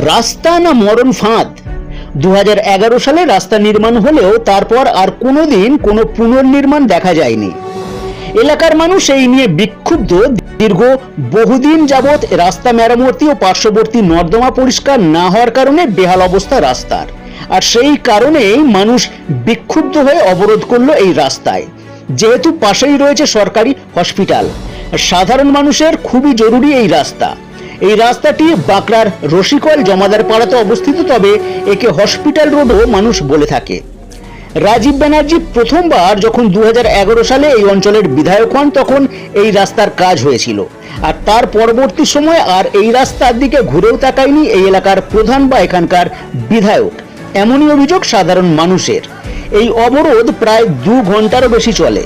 রাস্তা না মরণ ফাঁদ? দু হাজার এগারো সালে রাস্তা নির্মাণ হলেও তারপর আর কোনোদিন কোনো পুনর্নির্মাণ দেখা যায়নি। এলাকার মানুষ এই নিয়ে বিক্ষুব্ধ। দীর্ঘ বহুদিন যাবৎ রাস্তা মেরামতি ও পার্শ্ববর্তী নর্দমা পরিষ্কার না হওয়ার কারণে বেহাল অবস্থা রাস্তার। আর সেই কারণেই মানুষ বিক্ষুব্ধ হয়ে অবরোধ করল এই রাস্তায়। যেহেতু পাশেই রয়েছে সরকারি হসপিটাল। সাধারণ মানুষের খুবই জরুরি এই রাস্তা। এই রাস্তাটি বাঁকড়ার রসিকল জমাদার পাড়াতে অবস্থিত, তবে একে হসপিটাল রোডও মানুষ বলে থাকে। রাজীব ব্যানার্জি প্রথমবার যখন দু সালে এই অঞ্চলের বিধায়ক হন, তখন এই রাস্তার কাজ হয়েছিল। আর তার পরবর্তী সময় আর এই রাস্তার দিকে ঘুরেও তাকায়নি এই এলাকার প্রধান বা এখানকার বিধায়ক। এমনই অভিযোগ সাধারণ মানুষের। এই অবরোধ প্রায় দু ঘন্টারও বেশি চলে।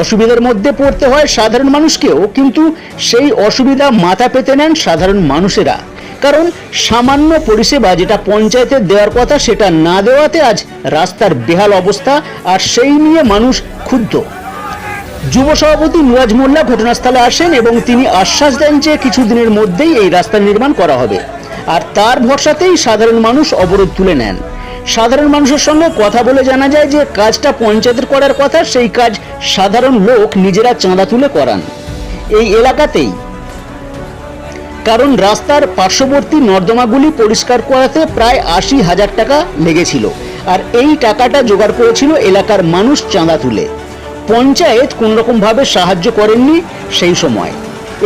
অসুবিধার মধ্যে পড়তে হয় সাধারণ মানুষকেও, কিন্তু সেই অসুবিধা মাথা পেতে নেন সাধারণ মানুষেরা। কারণ সামান্য পরিষেবা যেটা পঞ্চায়েতের দেওয়ার কথা, সেটা না দেওয়াতে আজ রাস্তার বেহাল অবস্থা আর সেই নিয়ে মানুষ ক্ষুব্ধ। যুব সভাপতি নুরাজ মোল্লা ঘটনাস্থলে আসেন এবং তিনি আশ্বাস দেন যে কিছুদিনের মধ্যেই এই রাস্তা নির্মাণ করা হবে। আর তার ভরসাতেই সাধারণ মানুষ অবরোধ তুলে নেন। সাধারণ মানুষের সঙ্গে কথা বলে জানা যায় যে কাজটা পঞ্চায়েতের করার কথা, সেই কাজ সাধারণ লোক নিজেরা চাঁদা তুলে করান। এই এলাকাতেই। কারণ রাস্তার পার্শ্ববর্তী নর্দমাগুলি পরিষ্কার করাতে প্রায় আশি হাজার টাকা লেগেছিল। আর এই টাকাটা জোগাড় করেছিল এলাকার মানুষ চাঁদা তুলে। পঞ্চায়েত কোনোরকমভাবে সাহায্য করেননি সেই সময়।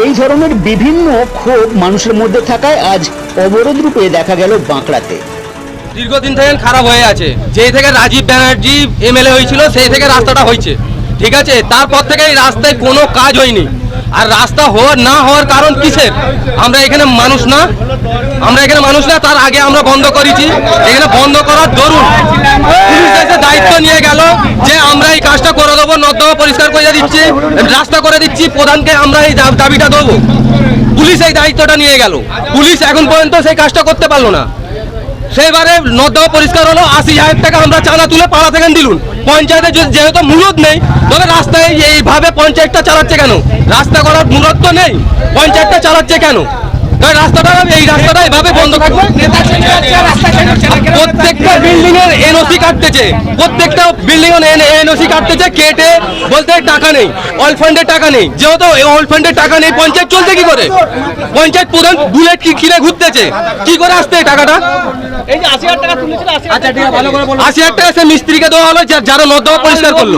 এই ধরনের বিভিন্ন ক্ষোভ মানুষের মধ্যে থাকায় আজ অবরোধ রূপে দেখা গেল বাঁকড়াতে। দীর্ঘদিন থেকে খারাপ হয়ে আছে। যেই থেকে রাজীব ব্যানার্জি এমএলএ হয়েছিল, সেই থেকে রাস্তাটা হয়েছে। ঠিক আছে? তারপর থেকে এই রাস্তায় কোনো কাজ হয়নি। আর রাস্তা হওয়ার, না হওয়ার কারণ কিসের? আমরা এখানে মানুষ না। আমরা এখানে মানুষ না, তার আগে আমরা বন্ধ করেছি। এখানে বন্ধ করার দরুন দায়িত্ব নিয়ে গেল যে আমরা এই কাজটা করে দেবো, নর্দমা পরিষ্কার করে দিচ্ছি, রাস্তা করে দিচ্ছি, প্রধানকে আমরা এই দাবিটা দেবো। পুলিশ এই দায়িত্বটা নিয়ে গেল। পুলিশ এখন পর্যন্ত সেই কাজটা করতে পারল না। সেইবারে নর্দমা পরিষ্কার হলো, আশি হাজার টাকা আমরা চাঁদা তুলে পাড়া থেকে দিলুন। পঞ্চায়েতে যেহেতু মূলত নেই, তবে রাস্তায় এইভাবে পঞ্চায়েতটা চালাচ্ছে কেন? রাস্তা করার মূলত তো নেই, পঞ্চায়েতটা চালাচ্ছে কেন? তাই রাস্তাটা এই রাস্তাটা এইভাবে বন্ধ থাকবে প্রত্যেকটা বিল্ডিং এর এনওসি কাটতেছে। প্রত্যেকটা বিল্ডিং এর এনওসি কাটতেছে কেটে বলতে টাকা নেই অল ফান্ডের টাকা নেই। যেহেতু অল ফান্ডের টাকা নেই পঞ্চায়েত চলতে কি করে? পঞ্চায়েত প্রধান বুলেট কিনে ঘুরতেছে? কি করে আসতে টাকাটা? এই যে আশি হাজার টাকা তুলেছিল আশি হাজার টাকা ভালো করে বলো। আশি হাজার টাকা সে মিস্ত্রিকে দেওয়া হলো যারা নর্দমা পরিষ্কার করল।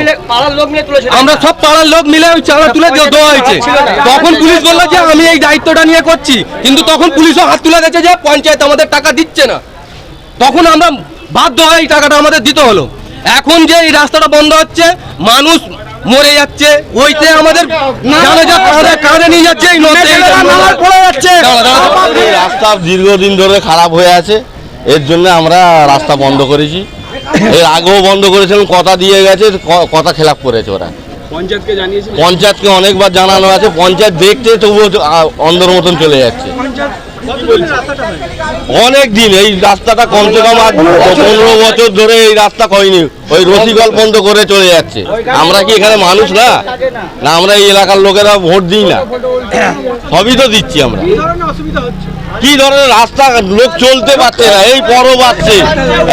আমরা সব পাড়ার লোক মিলে ওই চাঁদা তুলে দেওয়া হয়েছে। তখন পুলিশ বলল যে আমি এই দায়িত্বটা নিয়ে করছি। কিন্তু তখন পুলিশও হাত তুলে দিয়েছে যে পঞ্চায়েত আমাদের টাকা দিচ্ছে না। তখন আমরা বাধ্য হয়ে এই টাকাটা আমাদের দিতে হলো। এখন যে এই রাস্তাটা বন্ধ হচ্ছে মানুষ মরে যাচ্ছে। ওইতে আমাদের কাঁধে কাঁধে নিয়ে যাচ্ছে এই নদী এই রাস্তা দীর্ঘদিন ধরে খারাপ হয়ে আছে। এর জন্য আমরা রাস্তা বন্ধ করেছি। এর আগেও বন্ধ করেছিলাম কথা দিয়ে গেছে কথা খেলাপ করেছে ওরা। পঞ্চায়েতকে অনেকবার জানানো আছে পঞ্চায়েত দেখতে তবুও অন্ধর মতন চলে যাচ্ছে। অনেক দিন এই রাস্তাটা কমসে কম আর পনেরো বছর। ধরে এই রাস্তা হয়নি ওই রসিকল বন্ধ করে চলে যাচ্ছে। আমরা কি এখানে মানুষ না? না। আমরা এই এলাকার লোকেরা ভোট দিই না। সবই তো দিচ্ছি আমরা। কি ধরনের রাস্তা? লোক চলতে পারছে না এই পরব আসছে।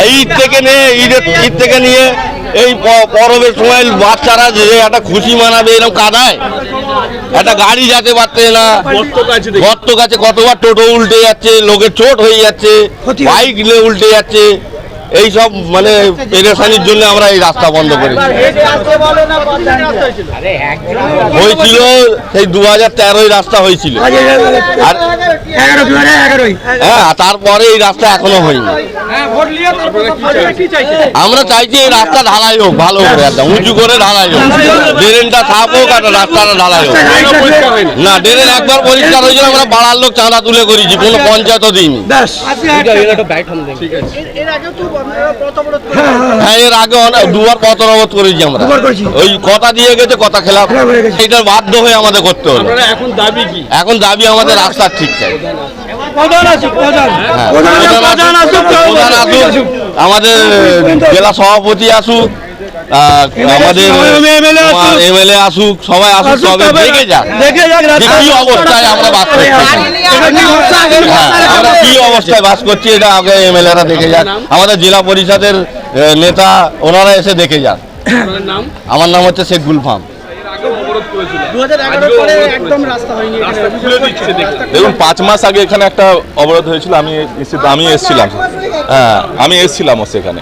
এই ঈদ থেকে নিয়ে ঈদের ঈদ থেকে নিয়ে এই পরবের সময় বাচ্চারা যে একটা খুশি মানাবে এরকম কাদায়। একটা গাড়ি যেতে পারছে না। গর্ত কাছে কতবার টোটো উল্টে যাচ্ছে লোকের চোট হয়ে যাচ্ছে বাইক উল্টে যাচ্ছে। এই সব মানে পেরেশানির জন্য আমরা এই রাস্তা বন্ধ করেছি। হয়েছিল সেই দু হাজার তেরোই রাস্তা হয়েছিল। আর হ্যাঁ তারপরে এই রাস্তা এখনও হয়নি। আমরা চাইছি? এই রাস্তা ঢালাই হোক ভালো করে একটা উঁচু করে ঢালাই হোক। ড্রেনটা সাফ হোক আর রাস্তাটা ঢালাই হোক। না ড্রেন একবার পরিষ্কার হয়েছিল আমরা পাড়ার লোক চাঁদা তুলে করেছি কোনো পঞ্চায়েতও দিইনি। হ্যাঁ এর আগে অনেক দুবার পথ অবরোধ করেছি আমরা। ওই কথা দিয়ে গেছে কথা এটা বাধ্য হয়ে আমাদের করতে হলো। এখন দাবি কি? এখন দাবি আমাদের রাস্তা ঠিক চাই। প্রধান হ্যাঁ, আসুক, আমাদের জেলা সভাপতি আসুক আমাদের এমএলএ আসুক। সবাই আসুক সবাই দেখে যাক। দেখে যাক কি অবস্থায় আমরা বাস করছি। হ্যাঁ, আমরা কি অবস্থায় বাস করছি এটা আগে এমএলএরা দেখে যাক। আমাদের জেলা পরিষদের নেতা ওনারা এসে দেখে যাক। আমার নাম হচ্ছে শেখ গুলফাম। দেখুন। পাঁচ মাস আগে এখানে একটা অবরোধ হয়েছিল আমি নিশ্চিত আমি এসেছিলাম। হ্যাঁ আমি এসেছিলাম সেখানে।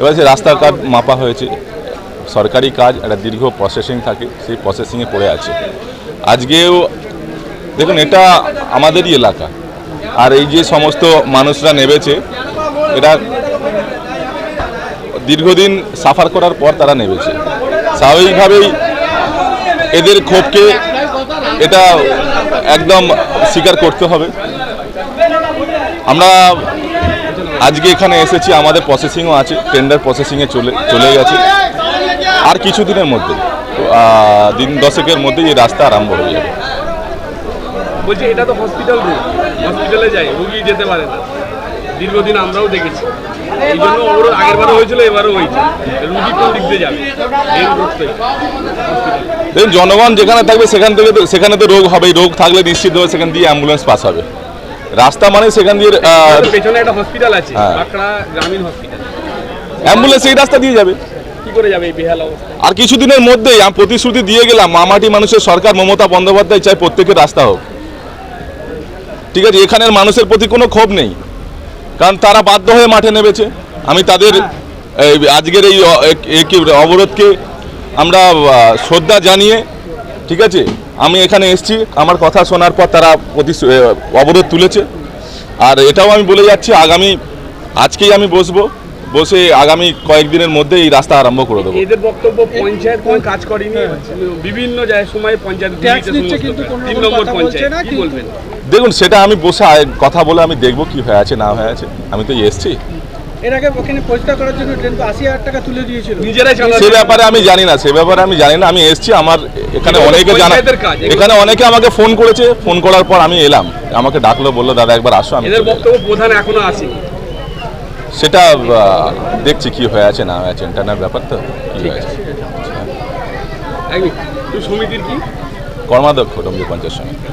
এবার সেই রাস্তার কাজ মাপা হয়েছে। সরকারি কাজ, একটা দীর্ঘ প্রসেসিং থাকে, সেই প্রসেসিংয়ে পড়ে আছে। আজকেও, দেখুন, এটা আমাদেরই এলাকা। আর এই যে সমস্ত মানুষরা নেবেছে এটা দীর্ঘদিন সাফার করার পর তারা নেবেছে। স্বাভাবিকভাবেই এদের ক্ষোভকে এটা একদম স্বীকার করতে হবে। আমরা আজকে এখানে এসেছি, আমাদের প্রসেসিংও আছে টেন্ডার প্রসেসিংয়ে চলে চলে গেছে। আর কিছু দিনের মধ্যে দিন দশেকের মধ্যেই এই রাস্তা আরম্ভ হয়ে যাবে। বলছি এটা তো হসপিটাল রুট হসপিটালে যায় রুগী যেতে পারে না। দীর্ঘদিন আমরাও দেখেছি। এই জন্য অবরোধ আগের বারও হয়েছিল এবারও হয়েছে। রুগী কোন দিক দিয়ে যাবে। মেন রোড দেখুন জনগণ যেখানে থাকবে সেখান থেকে সেখানে তো রোগ হবে রোগ থাকলে নিশ্চিতভাবে সেখান দিয়ে অ্যাম্বুলেন্স পাস হবে। রাস্তা মানে সেখান দিয়ে পেছনে একটা হসপিটাল আছে হ্যাঁ। বাঁকড়া গ্রামীণ হসপিটাল অ্যাম্বুলেন্স এই রাস্তা দিয়ে যাবে। আর কিছুদিনের মধ্যেই আমি প্রতিশ্রুতি দিয়ে গেলাম, মামাটি মানুষের সরকার মমতা বন্দ্যোপাধ্যায় চাই প্রত্যেকের রাস্তা হোক। ঠিক আছে, এখানের মানুষের প্রতি কোনো ক্ষোভ নেই, কারণ তারা বাধ্য হয়ে মাঠে নেমেছে। আমি তাদের আজকের এই অবরোধকে আমরা শ্রদ্ধা জানিয়ে, ঠিক আছে, আমি এখানে এসেছি, আমার কথা শোনার পর তারা অবরোধ তুলেছে। আর এটাও আমি বলে যাচ্ছি, আগামী, আজকেই আমি বসবো। বসে আগামী কয়েকদিনের মধ্যে এই রাস্তা আরম্ভ করে দেবো। এদের বক্তব্য পঞ্চায়েত কোনো কাজ করেনি বিভিন্ন জায়গায় সময় পঞ্চায়েত তিন নম্বর কি বলবেন? দেখুন সেটা আমি বসে আয়- কথা বলে আমি দেখব কি হয়ে আছে না হয়ে আছে। আমি তো এসছি। এর আগে ওখানে পরিষ্কার করার জন্য ট্রেন তো আশি হাজার টাকা তুলে দিয়েছিল। নিজেরাই সে ব্যাপারে আমি জানি না সে ব্যাপারে আমি জানি না। আমি এসছি আমার এখানে অনেকে জানা এখানে অনেকে আমাকে ফোন করেছে। ফোন করার পর আমি এলাম। আমাকে ডাকলো বলল দাদা একবার আসো আমি এদের বক্তব্য প্রধান এখনও আসেনি। সেটা দেখছি কি হয়ে আছে না হয়ে আছে ইন্টারনেট ব্যাপার তো কি হয়ে আছে। সমিতির কি? কর্মাধ্যক্ষ ডমজু পঞ্চায়েত সমিতি।